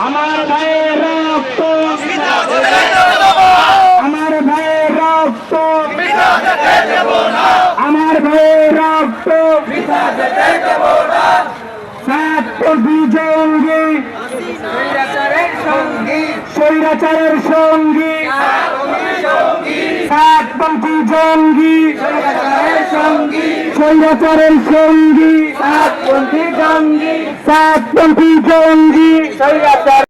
আমার ভাইয়ের আমার সঙ্গী। স্বৈরাচারের সঙ্গী। সাতপন্থী জঙ্গি। স্বৈরাচারের সঙ্গী। সাতপন্থী জঙ্গি। সাতপন্থী জঙ্গি। স্বৈরাচার